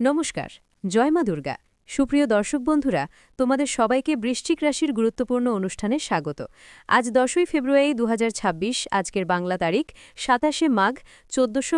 নমস্কার, জয় মা দুর্গা। সুপ্রিয় দর্শক বন্ধুরা, তোমাদের সবাইকে বৃশ্চিক রাশির গুরুত্বপূর্ণ অনুষ্ঠানে স্বাগত। আজ দশই ফেব্রুয়ারি দু হাজার ছাব্বিশ, আজকের বাংলা তারিখ, সাতাশে মাঘ, চোদ্দশো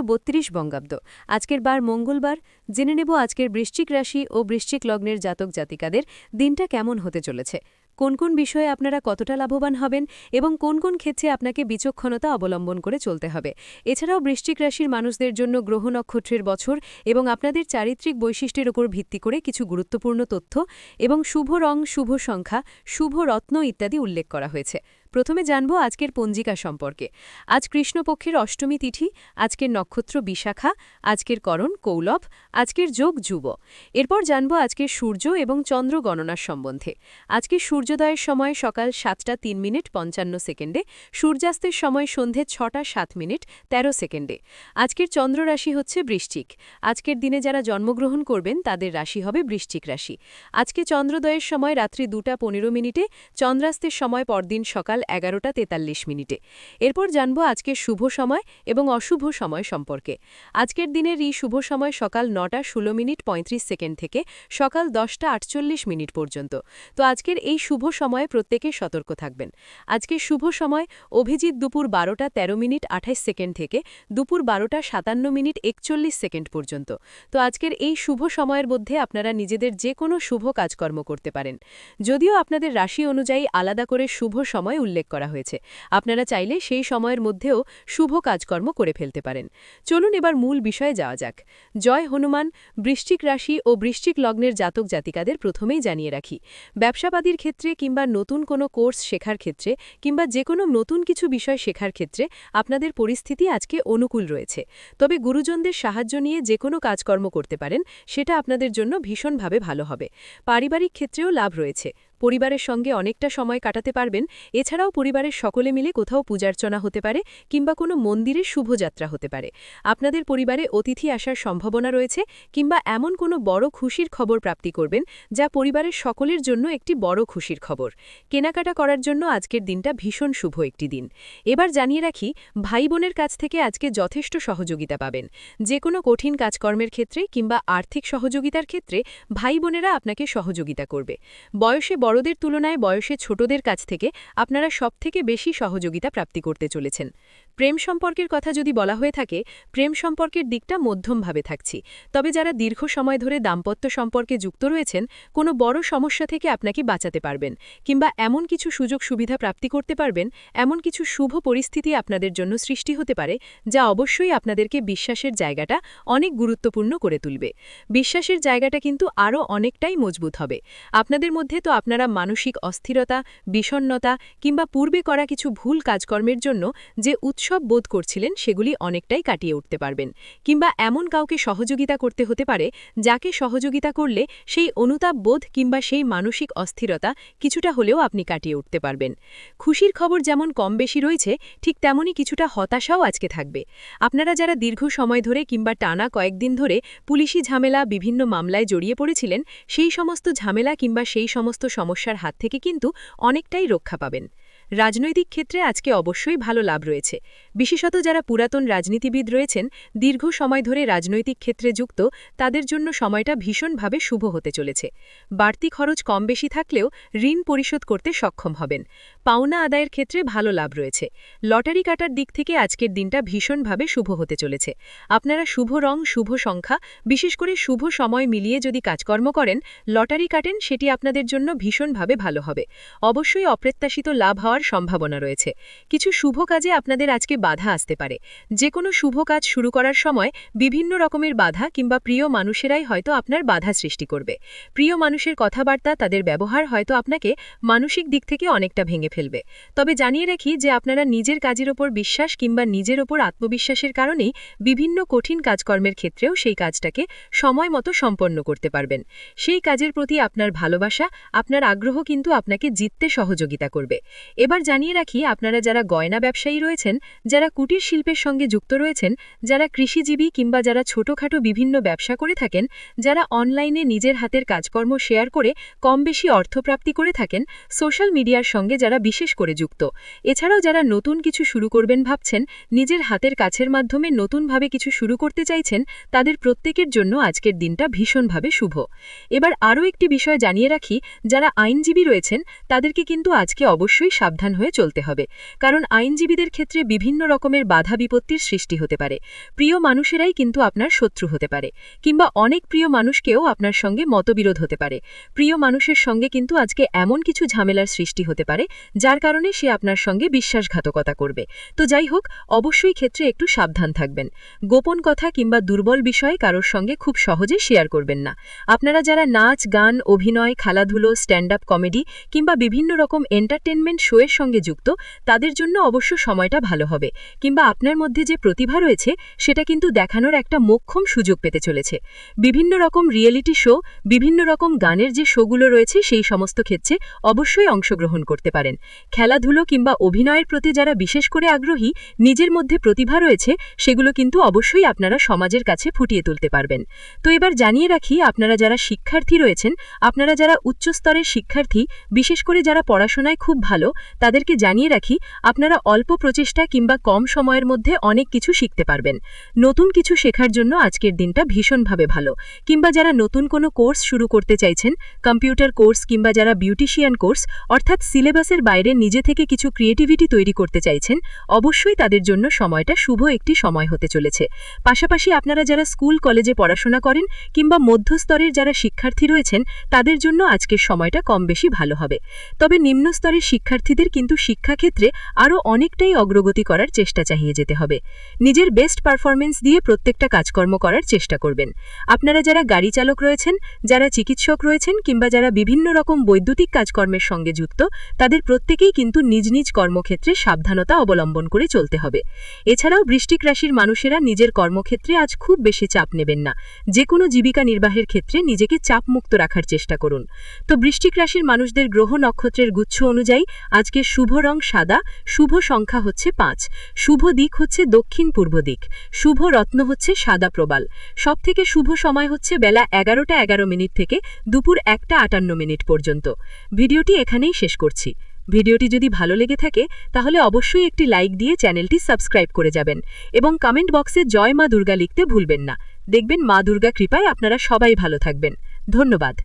বঙ্গাব্দ। আজকের বার মঙ্গলবার, জেনে নেব আজকের বৃশ্চিক রাশি ও বৃশ্চিক লগ্নের জাতক জাতিকাদের দিনটা কেমন হতে চলেছে। কোন কোন বিষয়ে আপনারা কতটা লাভবান হবেন এবং কোন কোন ক্ষেত্রে আপনাকে বিচক্ষণতা অবলম্বন করে চলতে হবে। এছাড়াও বৃশ্চিক রাশির মানুষদের জন্য গ্রহ নক্ষত্রের বছর এবং আপনাদের চারিত্রিক বৈশিষ্ট্যের উপর ভিত্তি করে কিছু গুরুত্বপূর্ণ তথ্য এবং শুভ রং, শুভ সংখ্যা, শুভ রত্ন ইত্যাদি উল্লেখ করা হয়েছে। প্রথমে জানব আজকের পঞ্জিকা সম্পর্কে। আজ কৃষ্ণপক্ষের অষ্টমী তিথি, আজকের নক্ষত্র বিশাখা, আজকের করণ কৌলভ, আজকের যোগ যুব। এরপর জানব আজকের সূর্য এবং চন্দ্র গণনার সম্বন্ধে। আজকে সূর্যোদয়ের সময় সকাল সাতটা তিন মিনিট পঞ্চান্ন সেকেন্ডে, সূর্যাস্তের সময় সন্ধে ছটা সাত মিনিট ১৩ সেকেন্ডে। আজকের চন্দ্র রাশি হচ্ছে বৃশ্চিক। আজকের দিনে যারা জন্মগ্রহণ করবেন, তাদের রাশি হবে বৃশ্চিক রাশি। আজকে চন্দ্রোদয়ের সময় রাত্রি দুটা পনেরো মিনিটে, চন্দ্রাস্তের সময় পরদিন সকাল এগারোটা তেতাল্লিশ মিনিটে। এরপর জানব আজকের শুভ সময় এবং অশুভ সময় সম্পর্কে। আজকের দিনের এই শুভ সময় সকাল নটা ষোলো মিনিট পঁয়ত্রিশ সেকেন্ড থেকে সকাল দশটা আটচল্লিশ মিনিট পর্যন্ত। তো আজকের এই শুভ সময়ে প্রত্যেকে সতর্ক থাকবেন। আজকের শুভ সময় অভিজিৎ দুপুর বারোটা ১৩ মিনিট আঠাইশ সেকেন্ড থেকে দুপুর বারোটা সাতান্ন মিনিট একচল্লিশ সেকেন্ড পর্যন্ত। তো আজকের এই শুভ সময়ের মধ্যে আপনারা নিজেদের যে কোনো শুভ কাজকর্ম করতে পারেন। যদিও আপনাদের রাশি অনুযায়ী আলাদা করে শুভ সময় উল্লেখ করা হয়েছে। আপনারা চাইলে সেই সময়ের মধ্যেও শুভ কাজকর্ম করে ফেলতে পারেন। চলুন এবার মূল বিষয়ে যাওয়া যাক। জয় হনুমান, বৃশ্চিক রাশি ও বৃশ্চিক লগ্নের জাতক জাতিকাদের প্রথমেই জানিয়ে রাখি। ব্যবসাবাদীর ক্ষেত্রে কিংবা নতুন কোনো কোর্স শেখার ক্ষেত্রে কিংবা যে কোনো নতুন কিছু বিষয় শেখার ক্ষেত্রে আপনাদের পরিস্থিতি আজকে অনুকূল রয়েছে। তবে গুরুজনদের সাহায্য নিয়ে যে কোনো কাজকর্ম করতে পারেন, সেটা আপনাদের জন্য ভীষণভাবে ভালো হবে। পারিবারিক ক্ষেত্রেও লাভ রয়েছে। পরিবারের সঙ্গে অনেকটা সময় কাটাতে পারবেন। এছাড়াও পরিবারের সকলে মিলে কোথাও পূজার্চনা হতে পারে কিংবা কোনো মন্দিরের শুভযাত্রা হতে পারে। আপনাদের পরিবারে অতিথি আসার সম্ভাবনা রয়েছে কিংবা এমন কোনো বড় খুশির খবর প্রাপ্তি করবেন যা পরিবারের সকলের জন্য একটি বড় খুশির খবর। কেনাকাটা করার জন্য আজকের দিনটা ভীষণ শুভ একটি দিন। এবার জানিয়ে রাখি ভাই বোনের কাছ থেকে আজকে যথেষ্ট সহযোগিতা পাবেন। যে কোনো কঠিন কাজকর্মের ক্ষেত্রে কিংবা আর্থিক সহযোগিতার ক্ষেত্রে ভাই বোনেরা আপনাকে সহযোগিতা করবে। বয়সে বড়দের তুলনায় বয়সে ছোটদের কাছ থেকে আপনারা সবথেকে বেশি সহযোগিতা প্রাপ্তি করতে চলেছেন। প্রেম সম্পর্কের কথা যদি বলা হয়ে থাকে, প্রেম সম্পর্কের দিকটা মধ্যমভাবে থাকছি। তবে যারা দীর্ঘ সময় ধরে দাম্পত্য সম্পর্কে যুক্ত রয়েছেন, কোনো বড় সমস্যা থেকে আপনাকে বাঁচাতে পারবেন কিংবা এমন কিছু সুযোগ সুবিধা প্রাপ্তি করতে পারবেন, এমন কিছু শুভ পরিস্থিতি আপনাদের জন্য সৃষ্টি হতে পারে, যা অবশ্যই আপনাদেরকে বিশ্বাসের জায়গাটা অনেক গুরুত্বপূর্ণ করে তুলবে। বিশ্বাসের জায়গাটা কিন্তু আরও অনেকটাই মজবুত হবে। আপনাদের মধ্যে তো আপনারা মানসিক অস্থিরতা বিষণ্নতা কিংবা পূর্বে করা কিছু ভুল কাজকর্মের জন্য যে উৎসব বোধ করছিলেন সেগুলি অনেকটাই কাটিয়ে উঠতে পারবেন, কিংবা এমন কাউকে সহযোগিতা করতে হতে পারে যাকে সহযোগিতা করলে সেই অনুতাপ বোধ কিংবা সেই মানসিক অস্থিরতা কিছুটা হলেও আপনি কাটিয়ে উঠতে পারবেন। খুশির খবর যেমন কম বেশি রয়েছে, ঠিক তেমনই কিছুটা হতাশাও আজকে থাকবে। আপনারা যারা দীর্ঘ সময় ধরে কিংবা টানা কয়েকদিন ধরে পুলিশি ঝামেলা, বিভিন্ন মামলায় জড়িয়ে পড়েছিলেন, সেই সমস্ত ঝামেলা কিংবা সেই সমস্ত সমস্যার হাত থেকে কিন্তু অনেকটাই রক্ষা পাবেন। রাজনৈতিক ক্ষেত্রে আজকে অবশ্যই ভালো লাভ রয়েছে। বিশেষত যারা পুরাতন রাজনীতিবিদ রয়েছেন, দীর্ঘ সময় ধরে রাজনৈতিক ক্ষেত্রে যুক্ত, তাদের জন্য সময়টা ভীষণভাবে শুভ হতে চলেছে। বাড়তি খরচ কম বেশি থাকলেও ঋণ পরিশোধ করতে সক্ষম হবেন। পাওনা আদায়ের ক্ষেত্রে ভালো লাভ রয়েছে। লটারি কাটার দিক থেকে আজকের দিনটা ভীষণভাবে শুভ হতে চলেছে। আপনারা শুভ রং, শুভ সংখ্যা, বিশেষ করে শুভ সময় মিলিয়ে যদি কাজকর্ম করেন, লটারি কাটেন, সেটি আপনাদের জন্য ভীষণভাবে ভালো হবে। অবশ্যই অপ্রত্যাশিত লাভ হওয়ার হওয়ার সম্ভাবনা রয়েছে। কিছু শুভ কাজে আপনাদের আজকে বাধা আসতে পারে। যে কোনো শুভ কাজ শুরু করার সময় বিভিন্ন রকমের বাধা কিংবা প্রিয় মানুষেরাই হয়তো আপনার বাধা সৃষ্টি করবে। প্রিয় মানুষের কথাবার্তা, তাদের ব্যবহার হয়তো আপনাকে মানসিক দিক থেকে অনেকটা ভেঙে ফেলবে। তবে জানিয়ে রাখি যে আপনারা নিজের কাজের ওপর বিশ্বাস কিংবা নিজের ওপর আত্মবিশ্বাসের কারণেই বিভিন্ন কঠিন কাজকর্মের ক্ষেত্রেও সেই কাজটাকে সময় মতো সম্পন্ন করতে পারবেন। সেই কাজের প্রতি আপনার ভালোবাসা, আপনার আগ্রহ কিন্তু আপনাকে জিততে সহযোগিতা করবে। এবার জানিয়ে রাখি, আপনারা যারা গয়না ব্যবসায়ী রয়েছেন, যারা কুটির শিল্পের সঙ্গে যুক্ত রয়েছেন, যারা কৃষিজীবী কিংবা যারা ছোটখাটো বিভিন্ন ব্যবসা করে থাকেন, যারা অনলাইনে নিজের হাতের কাজকর্ম শেয়ার করে কম বেশি অর্থপ্রাপ্তি করে থাকেন, সোশ্যাল মিডিয়ার সঙ্গে যারা বিশেষ করে যুক্ত। এছাড়াও যারা নতুন কিছু শুরু করবেন ভাবছেন, নিজের হাতের কাছের মাধ্যমে নতুনভাবে কিছু শুরু করতে চাইছেন, তাদের প্রত্যেকের জন্য আজকের দিনটা ভীষণভাবে শুভ। এবার আরও একটি বিষয় জানিয়ে রাখি, যারা আইনজীবী রয়েছেন, তাদেরকে কিন্তু আজকে অবশ্যই সাবধান হয়ে চলতে হবে। কারণ আইনজীবীদের ক্ষেত্রে বিভিন্ন রকমের বাধা বিপত্তির সৃষ্টি হতে পারে। প্রিয় মানুষেরাই কিন্তু আপনার শত্রু হতে পারে। কিংবা অনেক প্রিয় মানুষকেও আপনার সঙ্গে মতবিরোধ হতে পারে। প্রিয় মানুষের সঙ্গে কিন্তু আজকে এমন কিছু ঝামেলার সৃষ্টি হতে পারে, যার কারণে সে আপনার সঙ্গে বিশ্বাসঘাতকতা করবে। তো যাই হোক, অবশ্যই ক্ষেত্রে একটু সাবধান থাকবেন। গোপন কথা কিংবা দুর্বল বিষয়ে কারোর সঙ্গে খুব সহজে শেয়ার করবেন না। আপনারা যারা নাচ, গান, অভিনয়, খেলাধুলো স্ট্যান্ড আপ কমেডি কিংবা বিভিন্ন রকম এন্টারটেনমেন্ট শোয়ের সঙ্গে যুক্ত, তাদের জন্য অবশ্য সময়টা ভালো হবে। কিংবা আপনার মধ্যে যে প্রতিভা রয়েছে, সেটা কিন্তু দেখানোর একটা মোক্ষম সুযোগ পেতে চলেছে। বিভিন্ন রকম রিয়েলিটি শো, বিভিন্ন রকম গানের যে শোগুলো রয়েছে, সেই সমস্ত ক্ষেত্রে অবশ্যই অংশগ্রহণ করতে পারেন। খেলাধুলো কিংবা অভিনয়ের প্রতি যারা বিশেষ করে আগ্রহী, নিজের মধ্যে প্রতিভা রয়েছে, সেগুলো কিন্তু অবশ্যই আপনারা সমাজের কাছে ফুটিয়ে তুলতে পারবেন। তো এবার জানিয়ে রাখি, আপনারা যারা শিক্ষার্থী রয়েছেন, আপনারা যারা উচ্চস্তরের শিক্ষার্থী, বিশেষ করে যারা পড়াশোনায় খুব ভালো তাদেরকে জানিয়ে রাখি, আপনারা অল্প প্রচেষ্টা কিংবা কম সময়ের মধ্যে অনেক কিছু শিখতে পারবেন। নতুন কিছু শেখার জন্য আজকের দিনটা ভীষণভাবে ভালো। কিংবা যারা নতুন কোনো কোর্স শুরু করতে চাইছেন, কম্পিউটার কোর্স কিংবা যারা বিউটিশিয়ান কোর্স, অর্থাৎ সিলেবাসের বাইরে নিজে থেকে কিছু ক্রিয়েটিভিটি তৈরি করতে চাইছেন, অবশ্যই তাদের জন্য সময়টা শুভ একটি সময় হতে চলেছে। পাশাপাশি আপনারা যারা স্কুল, কলেজে পড়াশোনা করেন কিংবা মধ্যস্তরের যারা শিক্ষার্থী রয়েছেন, তাদের জন্য আজকের সময়টা কম বেশি ভালো হবে। তবে নিম্নস্তরের শিক্ষার্থীদের কিন্তু শিক্ষাক্ষেত্রে আরও অনেকটাই অগ্রগতি করার চেষ্টা চাহিয়ে যেতে হবে। নিজের বেস্ট পারফরমেন্স দিয়ে প্রত্যেকটা কাজকর্ম করার চেষ্টা করবেন। আপনারা যারা গাড়ি চালক রয়েছেন, যারা চিকিৎসক রয়েছেন কিংবা যারা বিভিন্ন রকম বৈদ্যুতিক কাজকর্মের সঙ্গে যুক্ত, তাদের প্রত্যেকেই কিন্তু নিজ নিজ কর্মক্ষেত্রে সাবধানতা অবলম্বন করে চলতে হবে। এছাড়াও বৃষ্টিক রাশির মানুষেরা নিজের কর্মক্ষেত্রে আজ খুব বেশি চাপ নেবেন না। যে কোনো জীবিকা নির্বাহের ক্ষেত্রে নিজেকে চাপমুক্ত রাখার চেষ্টা করুন। তো বৃষ্টিক রাশির মানুষদের গ্রহ নক্ষত্রের গুচ্ছ অনুযায়ী আজকে শুভ রং সাদা, শুভ সংখ্যা হচ্ছে পাঁচ। শুভ দিক হচ্ছে দক্ষিণ পূর্ব দিক। শুভ রত্ন হচ্ছে সাদা প্রবাল। সবথেকে শুভ সময় হচ্ছে বেলা এগারোটা এগারো মিনিট থেকে দুপুর একটা আটান্ন মিনিট পর্যন্ত। ভিডিওটি এখানেই শেষ করছি। ভিডিওটি যদি ভালো লেগে থাকে, তাহলে অবশ্যই একটি লাইক দিয়ে চ্যানেলটি সাবস্ক্রাইব করে যাবেন এবং কমেন্ট বক্সে জয় মা দুর্গা লিখতে ভুলবেন না। দেখবেন মা দুর্গা কৃপায় আপনারা সবাই ভালো থাকবেন। ধন্যবাদ।